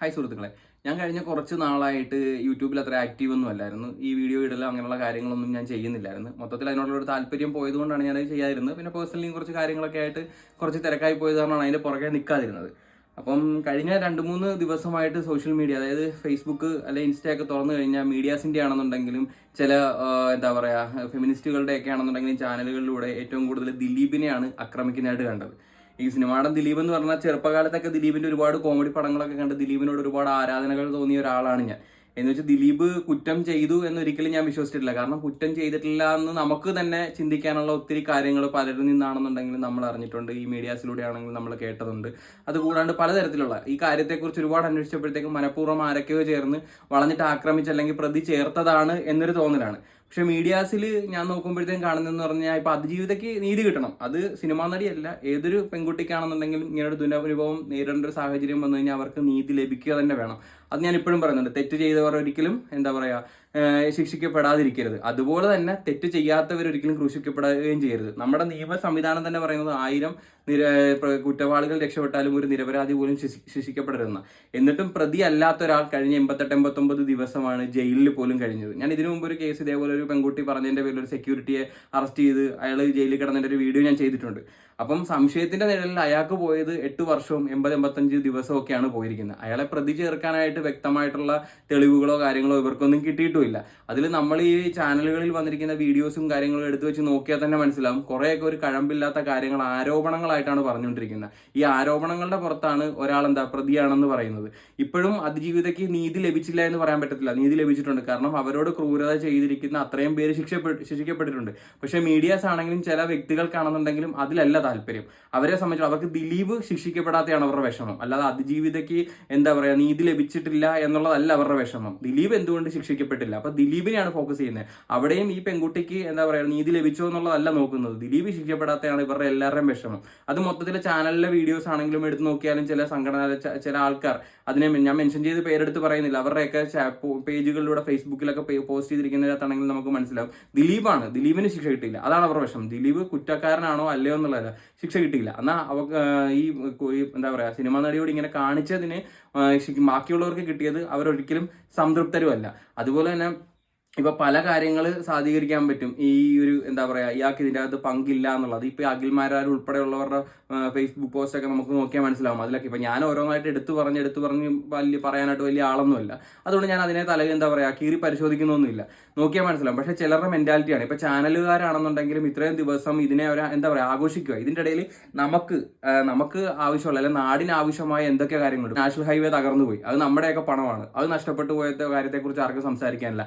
Hi സുഹൃത്തുക്കളെ. ഞാൻ കഴിഞ്ഞ കുറച്ച് നാളായിട്ട് യൂട്യൂബിൽ അത്ര ആക്റ്റീവ് ഒന്നും അല്ലായിരുന്നു. ഈ വീഡിയോ ഇടലോ അങ്ങനെയുള്ള കാര്യങ്ങളൊന്നും ഞാൻ ചെയ്യുന്നില്ലായിരുന്നു. മൊത്തത്തിൽ അതിനോടുള്ള ഒരു താല്പര്യം പോയതുകൊണ്ടാണ് ഞാനത് ചെയ്യാതിരുന്നത്. പിന്നെ പേഴ്സണലി കുറച്ച് കാര്യങ്ങളൊക്കെ ആയിട്ട് കുറച്ച് തിരക്കായി പോയത് കാരണമാണ് അതിന്റെ പുറകെ നിൽക്കാതിരുന്നത് അപ്പം കഴിഞ്ഞ രണ്ട് മൂന്ന് ദിവസമായിട്ട് സോഷ്യൽ മീഡിയ അതായത് ഫേസ്ബുക്ക് അല്ലെ ഇൻസ്റ്റ ഒക്കെ തുറന്നു കഴിഞ്ഞാൽ മീഡിയാസിന്റെ ആണെന്നുണ്ടെങ്കിലും ചില എന്താ പറയുക ഫെമിനിസ്റ്റുകളുടെയൊക്കെ ആണെന്നുണ്ടെങ്കിലും ചാനലുകളിലൂടെ ഏറ്റവും കൂടുതൽ ദിലീപിനെയാണ് ആക്രമിക്കുന്നതായിട്ട് കണ്ടത്. ഈ സിനിമാടൻ ദിലീപ് എന്ന് പറഞ്ഞാൽ ചെറുപ്പകാലത്തൊക്കെ ദിലീപിന്റെ ഒരുപാട് കോമഡി പടങ്ങളൊക്കെ കണ്ട് ദിലീപിനോട് ഒരുപാട് ആരാധനകൾ തോന്നിയ ഒരാളാണ് ഞാൻ. എന്ന് വെച്ചാൽ ദിലീപ് കുറ്റം ചെയ്തു എന്നൊരിക്കലും ഞാൻ വിശ്വസിച്ചിട്ടില്ല. കാരണം കുറ്റം ചെയ്തിട്ടില്ല എന്ന് നമുക്ക് തന്നെ ചിന്തിക്കാനുള്ള ഒത്തിരി കാര്യങ്ങൾ പലരിൽ നിന്നാണെന്നുണ്ടെങ്കിലും നമ്മൾ അറിഞ്ഞിട്ടുണ്ട്. ഈ മീഡിയാസിലൂടെ ആണെങ്കിലും നമ്മൾ കേട്ടതുണ്ട്. അതുകൂടാണ്ട് പലതരത്തിലുള്ള ഈ കാര്യത്തെക്കുറിച്ച് ഒരുപാട് അന്വേഷിച്ചപ്പോഴത്തേക്കും മനഃപൂർവം ആരൊക്കെയോ ചേർന്ന് വളഞ്ഞിട്ട് ആക്രമിച്ച് അല്ലെങ്കിൽ പ്രതി ചേർത്തതാണ് എന്നൊരു തോന്നലാണ്. പക്ഷെ മീഡിയാസിൽ ഞാൻ നോക്കുമ്പോഴത്തേക്കും കാണുന്നതെന്ന് പറഞ്ഞാൽ ഇപ്പൊ അതിജീവിതയ്ക്ക് നീതി കിട്ടണം. അത് സിനിമാ നടിയല്ല ഏതൊരു പെൺകുട്ടിക്കാണെന്നുണ്ടെങ്കിലും ഇങ്ങനെ ഒരു ദുരനുഭവം നേരിടേണ്ട ഒരു സാഹചര്യം വന്നു കഴിഞ്ഞാൽ അവർക്ക് നീതി ലഭിക്കുക തന്നെ വേണം. അത് ഞാൻ ഇപ്പോഴും പറയുന്നുണ്ട്. തെറ്റ് ചെയ്തവർ ഒരിക്കലും എന്താ പറയാ ഏഹ് ശിക്ഷിക്കപ്പെടാതിരിക്കരുത്. അതുപോലെ തന്നെ തെറ്റ് ചെയ്യാത്തവർ ഒരിക്കലും ക്രൂശിക്കപ്പെടുകയും ചെയ്യരുത്. നമ്മുടെ നിയമ സംവിധാനം തന്നെ പറയുന്നത് ആയിരം നിര കുറ്റവാളികൾ രക്ഷപ്പെട്ടാലും ഒരു നിരപരാധി പോലും ശിക്ഷിക്കപ്പെടരുതെന്ന. എന്നിട്ടും പ്രതി അല്ലാത്ത ഒരാൾ കഴിഞ്ഞ എൺപത്തെട്ട് എൺപത്തൊമ്പത് ദിവസമാണ് ജയിലിൽ പോലും കഴിഞ്ഞത്. ഞാൻ ഇതിനു മുമ്പ് ഒരു കേസ് ഇതേപോലെ ഒരു പെൺകുട്ടി പറഞ്ഞതിന്റെ പേരിൽ ഒരു സെക്യൂരിറ്റിയെ അറസ്റ്റ് ചെയ്ത് അയാൾ ജയിലിൽ കിടന്നതിന്റെ ഒരു വീഡിയോ ഞാൻ ചെയ്തിട്ടുണ്ട്. അപ്പം സംശയത്തിന്റെ നിഴലിൽ അയാൾക്ക് പോയത് എട്ട് വർഷവും എൺപത് എൺപത്തഞ്ച് ദിവസവും ഒക്കെയാണ് പോയിരിക്കുന്നത്. അയാളെ പ്രതി ചേർക്കാനായിട്ട് വ്യക്തമായിട്ടുള്ള തെളിവുകളോ കാര്യങ്ങളോ ഇവർക്കൊന്നും കിട്ടിയിട്ടുമില്ല. അതിൽ നമ്മൾ ഈ ചാനലുകളിൽ വന്നിരിക്കുന്ന വീഡിയോസും കാര്യങ്ങളും എടുത്തു വെച്ച് നോക്കിയാൽ തന്നെ മനസ്സിലാവും. കുറേയൊക്കെ ഒരു കഴമ്പില്ലാത്ത കാര്യങ്ങൾ ആരോപണങ്ങളായിട്ടാണ് പറഞ്ഞുകൊണ്ടിരിക്കുന്നത്. ഈ ആരോപണങ്ങളുടെ പുറത്താണ് ഒരാൾ എന്താ പ്രതിയാണെന്ന് പറയുന്നത്. ഇപ്പോഴും അതിജീവിതയ്ക്ക് നീതി ലഭിച്ചില്ല എന്ന് പറയാൻ പറ്റത്തില്ല. നീതി ലഭിച്ചിട്ടുണ്ട്. കാരണം അവരോട് ക്രൂരത ചെയ്തിരിക്കുന്ന അത്രയും പേര് ശിക്ഷപ്പെട്ട് ശിക്ഷിക്കപ്പെട്ടിട്ടുണ്ട്. പക്ഷേ മീഡിയാസ് ആണെങ്കിലും ചില വ്യക്തികൾക്കാണെന്നുണ്ടെങ്കിലും അതിലല്ല താല്പര്യം. അവരെ സംബന്ധിച്ച് അവർക്ക് ദിലീപ് ശിക്ഷിക്കപ്പെടാത്തതാണ് അവരുടെ വിഷമം. അല്ലാതെ അതിജീവിതയ്ക്ക് എന്താ പറയുക നീതി ലഭിച്ചിട്ടില്ല എന്നുള്ളതല്ല അവരുടെ വിഷമം. ദിലീപ് എന്തുകൊണ്ട് ശിക്ഷിക്കപ്പെട്ടില്ല? അപ്പൊ ദിലീപിനെയാണ് ഫോക്കസ് ചെയ്യുന്നത്. അവിടെയും ഈ പെൺകുട്ടിക്ക് എന്താ പറയുക നീതി ലഭിച്ചോ എന്നുള്ളതല്ല നോക്കുന്നത്. ദിലീപ് ശിക്ഷിക്കപ്പെടാത്തതാണ് ഇവരുടെ എല്ലാവരുടെയും വിഷമം. അത് മൊത്തത്തിൽ ചാനലിലെ വീഡിയോസ് ആണെങ്കിലും എടുത്ത് നോക്കിയാലും ചില സംഘടന ചില ആൾക്കാർ അതിനെ ഞാൻ മെൻഷൻ ചെയ്ത് പേരെടുത്ത് പറയുന്നില്ല. അവരുടെയൊക്കെ പേജുകളിലൂടെ ഫേസ്ബുക്കിലൊക്കെ പോസ്റ്റ് ചെയ്തിരിക്കുന്നതിനകത്താണെങ്കിൽ നമുക്ക് മനസ്സിലാവും. ദിലീപാണ് ദിലീപിന് ശിക്ഷ കിട്ടിയില്ല. അതാണ് അവരുടെ വിഷമം. ദിലീപ് കുറ്റക്കാരനാണോ അല്ലയോ എന്നുള്ളതല്ല. ശിക്ഷ കിട്ടിയില്ല. എന്നാൽ അവ ഈ എന്താ പറയുക സിനിമാ നടിയോട് ഇങ്ങനെ കാണിച്ചതിന് ബാക്കിയുള്ളവർക്ക് കിട്ടിയത് അവരൊരിക്കലും സംതൃപ്തരുമല്ല. അതുപോലെ തന്നെ ഇപ്പൊ പല കാര്യങ്ങൾ സാധീകരിക്കാൻ പറ്റും. ഈ ഒരു എന്താ പറയാ ഇയാൾക്ക് ഇതിന്റെ അകത്ത് പങ്കില്ല എന്നുള്ളത്. ഇപ്പൊ അഖിൽമാരാർ ഉൾപ്പെടെയുള്ളവരുടെ ഫേസ്ബുക്ക് പോസ്റ്റ് ഒക്കെ നമുക്ക് നോക്കിയാൽ മനസ്സിലാവും. അതിലൊക്കെ ഇപ്പൊ ഞാൻ ഓരോന്നായിട്ട് എടുത്തു പറഞ്ഞ് എടുത്തു പറഞ്ഞ് വലിയ പറയാനായിട്ട് വലിയ ആളൊന്നുമല്ല. അതുകൊണ്ട് ഞാൻ അതിനെ തല എന്താ പറയാ കീറി പരിശോധിക്കുന്നൊന്നുമില്ല. നോക്കിയാൽ മനസ്സിലാവും. പക്ഷെ ചിലരുടെ മെന്റാലിറ്റിയാണ് ഇപ്പൊ ചാനലുകാരാണെന്നുണ്ടെങ്കിലും ഇത്രയും ദിവസം ഇതിനെ ഒരു എന്താ പറയാ ആഘോഷിക്കുക ഇതിന്റെ ഇടയിൽ നമുക്ക് നമുക്ക് ആവശ്യമുള്ള അല്ലെങ്കിൽ നാടിന് ആവശ്യമായ എന്തൊക്കെ കാര്യങ്ങളുണ്ട്. നാഷണൽ ഹൈവേ തകർന്നു പോയി അത് നമ്മുടെയൊക്കെ പണമാണ്. അത് നഷ്ടപ്പെട്ടു പോയത്തെ കാര്യത്തെക്കുറിച്ച് ആർക്കും സംസാരിക്കാനില്ല.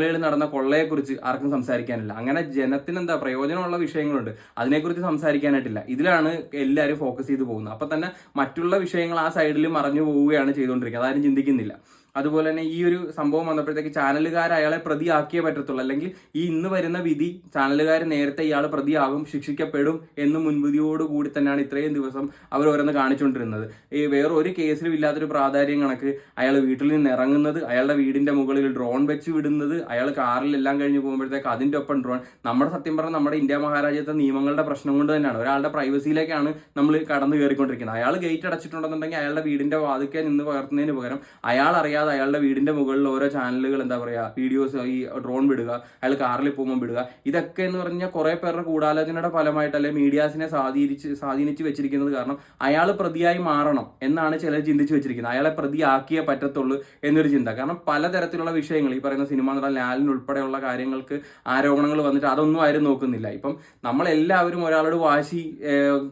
ശബരിമലയിൽ നടന്ന കൊള്ളയെക്കുറിച്ച് ആർക്കും സംസാരിക്കാനില്ല. അങ്ങനെ ജനത്തിന് എന്താ പ്രയോജനമുള്ള വിഷയങ്ങളുണ്ട്. അതിനെക്കുറിച്ച് സംസാരിക്കാനായിട്ടില്ല. ഇതിലാണ് എല്ലാവരും ഫോക്കസ് ചെയ്ത് പോകുന്നത്. അപ്പം തന്നെ മറ്റുള്ള വിഷയങ്ങൾ ആ സൈഡിൽ മറഞ്ഞു പോവുകയാണ് ചെയ്തുകൊണ്ടിരിക്കുന്നത്. അതാരും ചിന്തിക്കുന്നില്ല. അതുപോലെ തന്നെ ഈ ഒരു സംഭവം വന്നപ്പോഴത്തേക്ക് ചാനലുകാർ അയാളെ പ്രതിയാക്കിയേ പറ്റത്തുള്ളൂ. അല്ലെങ്കിൽ ഈ ഇന്ന് വരുന്ന വിധി ചാനലുകാർ നേരത്തെ ഇയാൾ പ്രതിയാകും ശിക്ഷിക്കപ്പെടും എന്ന് മുൻവിധിയോട് കൂടി തന്നെയാണ് ഇത്രയും ദിവസം അവർ ഓരോന്ന് കാണിച്ചുകൊണ്ടിരുന്നത്. ഈ വേറെ ഒരു കേസിലും ഇല്ലാത്തൊരു പ്രാധാന്യം കണക്ക് അയാൾ വീട്ടിൽ നിന്ന് ഇറങ്ങുന്നത് അയാളുടെ വീടിന്റെ മുകളിൽ ഡ്രോൺ വെച്ച് വിടുന്നത് അയാൾ കാറിൽ എല്ലാം കഴിഞ്ഞ് പോകുമ്പോഴത്തേക്ക് അതിന്റെ ഒപ്പം ഡ്രോൺ. നമ്മുടെ സത്യം പറഞ്ഞാൽ നമ്മുടെ ഇന്ത്യ മഹാരാജ്യത്തെ നിയമങ്ങളുടെ പ്രശ്നം കൊണ്ട് തന്നെയാണ്. ഒരാളുടെ പ്രൈവസിയിലേക്കാണ് നമ്മൾ കടന്നു കയറിക്കൊണ്ടിരിക്കുന്നത്. അയാൾ ഗേറ്റ് അടച്ചിട്ടുണ്ടെന്നുണ്ടെങ്കിൽ അയാളുടെ വീടിന്റെ വാതിക്കാൻ നിന്ന് പകർത്തുന്നതിന് പകരം അയാൾ അറിയാതെ അയാളുടെ വീടിന്റെ മുകളിൽ ഓരോ ചാനലുകൾ എന്താ പറയാ വീഡിയോസ് ഈ ഡ്രോൺ വിടുക അയാൾ കാറിൽ പോകുമ്പോൾ വിടുക. ഇതൊക്കെ എന്ന് പറഞ്ഞാൽ കുറെ പേരുടെ ഗൂഢാലോചനയുടെ ഫലമായിട്ട് അല്ലെ മീഡിയാസിനെ സ്വാധീനിച്ച് സ്വാധീനിച്ച് വെച്ചിരിക്കുന്നത് കാരണം അയാൾ പ്രതിയായി മാറണം എന്നാണ് ചിലർ ചിന്തിച്ചു വെച്ചിരിക്കുന്നത്. അയാളെ പ്രതിയാക്കിയേ പറ്റത്തുള്ളൂ എന്നൊരു ചിന്ത. കാരണം പലതരത്തിലുള്ള വിഷയങ്ങൾ ഈ പറയുന്ന സിനിമ നടൻ ലാലിൻ ഉൾപ്പെടെയുള്ള കാര്യങ്ങൾക്ക് ആരോപണങ്ങൾ വന്നിട്ട് അതൊന്നും ആരും നോക്കുന്നില്ല. ഇപ്പം നമ്മളെല്ലാവരും ഒരാളോട് വാശി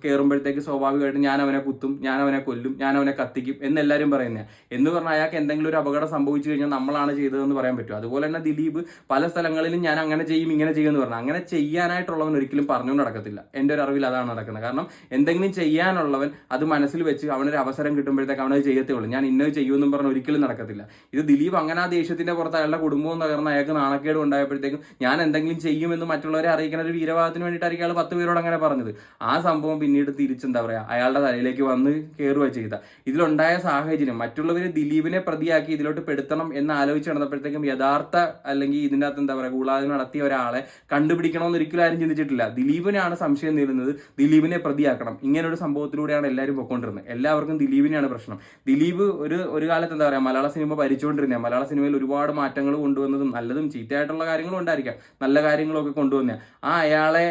കയറുമ്പോഴത്തേക്ക് സ്വാഭാവികമായിട്ടും ഞാൻ അവനെ കുത്തും ഞാൻ അവനെ കൊല്ലും ഞാൻ അവനെ കത്തിക്കും എന്നെല്ലാവരും പറയുന്നത് എന്ന് പറഞ്ഞാൽ അയാൾക്ക് എന്തെങ്കിലും ഒരു അപകടം സംഭവിച്ചു കഴിഞ്ഞാൽ നമ്മളാണ് ചെയ്തതെന്ന് പറയാൻ പറ്റും. അതുപോലെ തന്നെ ദിലീപ് പല സ്ഥലങ്ങളിലും ഞാൻ അങ്ങനെ ചെയ്യും ഇങ്ങനെ ചെയ്യും എന്ന് പറഞ്ഞു. അങ്ങനെ ചെയ്യാനായിട്ടുള്ളവൻ ഒരിക്കലും പറഞ്ഞുകൊണ്ട് നടക്കത്തില്ല. എന്റെ ഒരു അറിവിൽ അതാണ് നടക്കുന്നത്. കാരണം എന്തെങ്കിലും ചെയ്യാനുള്ളവൻ അത് മനസ്സിൽ വെച്ച് അവനൊരു അവസരം കിട്ടുമ്പോഴത്തേക്ക് അവനത് ചെയ്യത്തേ ഉള്ളൂ. ഞാൻ ഇന്നത് ചെയ്യുമെന്നും പറഞ്ഞ് ഒരിക്കലും നടക്കത്തില്ല. ഇത് ദിലീപ് അങ്ങനെ ആ ദേഷ്യത്തിന്റെ പുറത്ത് അയാളുടെ കുടുംബവും തകർന്ന് അയാൾക്ക് നാണക്കേട് ഉണ്ടായപ്പോഴത്തേക്കും ഞാൻ എന്തെങ്കിലും ചെയ്യുമെന്ന് മറ്റുള്ളവരെ അറിയിക്കുന്ന ഒരു വീരവാദത്തിന് വേണ്ടിയിട്ടായിരിക്കും അയാൾ പത്ത് പേരോട് അങ്ങനെ പറഞ്ഞത്. ആ സംഭവം പിന്നീട് തിരിച്ചെന്താ പറയാ? അയാളുടെ തലയിലേക്ക് വന്ന് കയറുക ചെയ്ത ഇതിലുണ്ടായ സാഹചര്യം മറ്റുള്ളവർ ദിലീപിനെ പ്രതിയാക്കി മനസ്സിലാക്കി ഇതിലോട്ട് പെടുത്തണം എന്ന് ആലോചിച്ച് നടന്നപ്പോഴത്തേക്കും യഥാർത്ഥ അല്ലെങ്കിൽ ഇതിന്റെ അകത്ത് എന്താ പറയുക ഗൂഢാലോചന നടത്തിയ ഒരാളെ കണ്ടുപിടിക്കണമെന്ന് ഒരിക്കലും ആരും ചിന്തിച്ചിട്ടില്ല. ദിലീപിനെയാണ് സംശയം നേരുന്നത് ദിലീപിനെ പ്രതിയാക്കണം. ഇങ്ങനെ ഒരു സംഭവത്തിലൂടെയാണ് എല്ലാവരും പൊയ്ക്കൊണ്ടിരുന്നത്. എല്ലാവർക്കും ദിലീപിനെയാണ് പ്രശ്നം. ദിലീപ് ഒരു ഒരു കാലത്ത് എന്താ പറയുക മലയാള സിനിമ ഭരിച്ചുകൊണ്ടിരുന്ന മലയാള സിനിമയിൽ ഒരുപാട് മാറ്റങ്ങൾ കൊണ്ടുവന്നതും നല്ലതും ചീത്തയായിട്ടുള്ള കാര്യങ്ങളും ഉണ്ടായിരിക്കാം. നല്ല കാര്യങ്ങളൊക്കെ കൊണ്ടുവന്ന ആ അയാളെ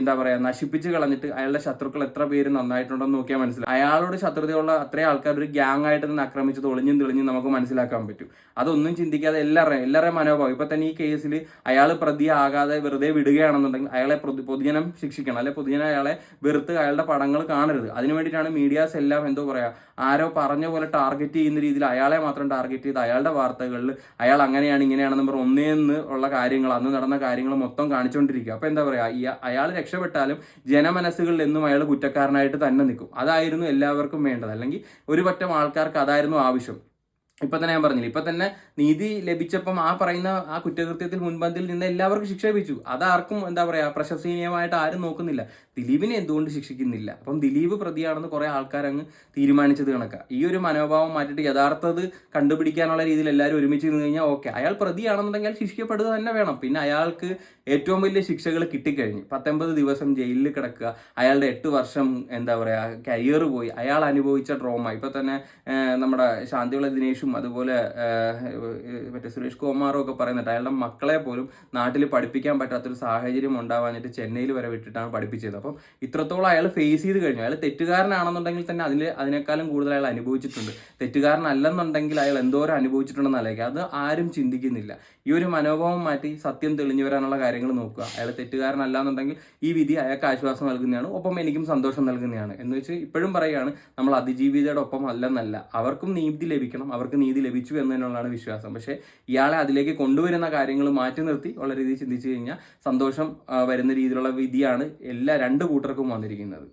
എന്താ പറയുക നശിപ്പിച്ച് കളഞ്ഞിട്ട് അയാളുടെ ശത്രുക്കൾ എത്ര പേര് നന്നായിട്ടുണ്ടെന്ന് നോക്കിയാൽ മനസ്സിലായി അയാളോട് ശത്രുതയുള്ള അത്രയും ആൾക്കാർ ഒരു ഗ്യാങ് ആയിട്ട് നിന്ന് ആക്രമിച്ച് തെളിഞ്ഞും തെളിഞ്ഞും നമുക്ക് മനസ്സിലാക്കാൻ പറ്റും. അതൊന്നും ചിന്തിക്കാതെ എല്ലാവരുടെയും എല്ലാവരുടെയും മനോഭാവം. ഇപ്പൊ തന്നെ ഈ കേസിൽ അയാൾ പ്രതിയാകാതെ വെറുതെ വിടുകയാണെന്നുണ്ടെങ്കിൽ അയാളെ പൊതു- പൊതുജനം ശിക്ഷിക്കണം. അല്ലെ പൊതുജനം അയാളെ വെറുത്ത് അയാളുടെ പടങ്ങൾ കാണരുത്. അതിനു വേണ്ടിയിട്ടാണ് മീഡിയാസ് എല്ലാം എന്തോ പറയാ ആരോ പറഞ്ഞ പോലെ ടാർഗറ്റ് ചെയ്യുന്ന രീതിയിൽ അയാളെ മാത്രം ടാർഗറ്റ് ചെയ്ത് അയാളുടെ വാർത്തകളിൽ അയാൾ അങ്ങനെയാണ് ഇങ്ങനെയാണെന്ന് പറഞ്ഞ് ഒന്നേന്ന് ഉള്ള കാര്യങ്ങൾ അന്ന് നടന്ന കാര്യങ്ങൾ മൊത്തം കാണിച്ചുകൊണ്ടിരിക്കുക അപ്പൊ എന്താ പറയാ ഈ അയാൾ രക്ഷപ്പെട്ടാലും ജനമനസ്സുകളിൽ എന്നും അയാൾ കുറ്റക്കാരനായിട്ട് തന്നെ നിൽക്കും. അതായിരുന്നു എല്ലാവർക്കും വേണ്ടത്. അല്ലെങ്കിൽ ഒരു പറ്റം ആൾക്കാർക്ക് അതായിരുന്നു ആവശ്യം. ഇപ്പൊ തന്നെ ഞാൻ പറഞ്ഞില്ല ഇപ്പൊ തന്നെ നീതി ലഭിച്ചപ്പം ആ പറയുന്ന ആ കുറ്റകൃത്യത്തിൽ മുൻപന്തിൽ നിന്ന് എല്ലാവർക്കും ശിക്ഷ ലഭിച്ചു. അതാർക്കും എന്താ പറയാ പ്രശംസനീയമായിട്ട് ആരും നോക്കുന്നില്ല. ദിലീപിനെ എന്തുകൊണ്ട് ശിക്ഷിക്കുന്നില്ല? അപ്പം ദിലീപ് പ്രതിയാണെന്ന് കുറെ ആൾക്കാർ അങ്ങ് തീരുമാനിച്ചത് കണക്കാ. ഈ ഒരു മനോഭാവം മാറ്റിയിട്ട് യഥാർത്ഥത് കണ്ടുപിടിക്കാനുള്ള രീതിയിൽ എല്ലാവരും ഒരുമിച്ച് നിന്ന് കഴിഞ്ഞാൽ ഓക്കെ. അയാൾ പ്രതിയാണെന്നുണ്ടെങ്കിൽ ശിക്ഷിക്കപ്പെടുക തന്നെ വേണം. പിന്നെ അയാൾക്ക് ഏറ്റവും വലിയ ശിക്ഷകൾ കിട്ടിക്കഴിഞ്ഞു പത്തൊമ്പത് ദിവസം ജയിലിൽ കിടക്കുക അയാളുടെ എട്ട് വർഷം എന്താ പറയാ കരിയർ പോയി അയാൾ അനുഭവിച്ച ട്രോമ ഇപ്പൊ തന്നെ നമ്മുടെ ശാന്തിയുള്ള ശാന്തിവിള ദിനേശും അതുപോലെ മറ്റേ സുരേഷ് കുമാറും ഒക്കെ പറയുന്നുണ്ട്. അയാളുടെ മക്കളെ പോലും നാട്ടിൽ പഠിപ്പിക്കാൻ പറ്റാത്തൊരു സാഹചര്യം ഉണ്ടാവാനായിട്ട് ചെന്നൈയിൽ വരെ വിട്ടിട്ടാണ് പഠിപ്പിച്ചത്. അപ്പം ഇത്രത്തോളം അയാൾ ഫേസ് ചെയ്ത് കഴിഞ്ഞു. അയാൾ തെറ്റുകാരനാണെന്നുണ്ടെങ്കിൽ തന്നെ അതിൽ അതിനേക്കാളും കൂടുതൽ അയാൾ അനുഭവിച്ചിട്ടുണ്ട്. തെറ്റുകാരനല്ലെന്നുണ്ടെങ്കിൽ അയാൾ എന്തോരം അനുഭവിച്ചിട്ടുണ്ടെന്ന് അല്ലെങ്കിൽ അത് ആരും ചിന്തിക്കുന്നില്ല. ഈ ഒരു മനോഭാവം മാറ്റി സത്യം തെളിഞ്ഞു വരാനുള്ള കാര്യങ്ങൾ നോക്കുക. അയാൾ തെറ്റുകാരനല്ല എന്നുണ്ടെങ്കിൽ ഈ വിധി അയാൾക്ക് ആശ്വാസം നൽകുന്നതാണ്. ഒപ്പം എനിക്കും സന്തോഷം നൽകുന്നതാണ്. എന്ന് വെച്ച് ഇപ്പോഴും പറയുകയാണ് നമ്മൾ അതിജീവിതയുടെ ഒപ്പം അല്ലെന്നല്ല. അവർക്കും നീതി ലഭിക്കണം. അവർക്ക് നീതി ലഭിച്ചു എന്നതിനുള്ളതാണ് വിശ്വാസം. പക്ഷേ ഇയാളെ അതിലേക്ക് കൊണ്ടുവരുന്ന കാര്യങ്ങൾ മാറ്റി നിർത്തി ഉള്ള രീതിയിൽ ചിന്തിച്ചു കഴിഞ്ഞാൽ സന്തോഷം വരുന്ന രീതിയിലുള്ള വിധിയാണ് എല്ലാ രണ്ട് കൂട്ടർക്കും വന്നിരിക്കുന്നത്.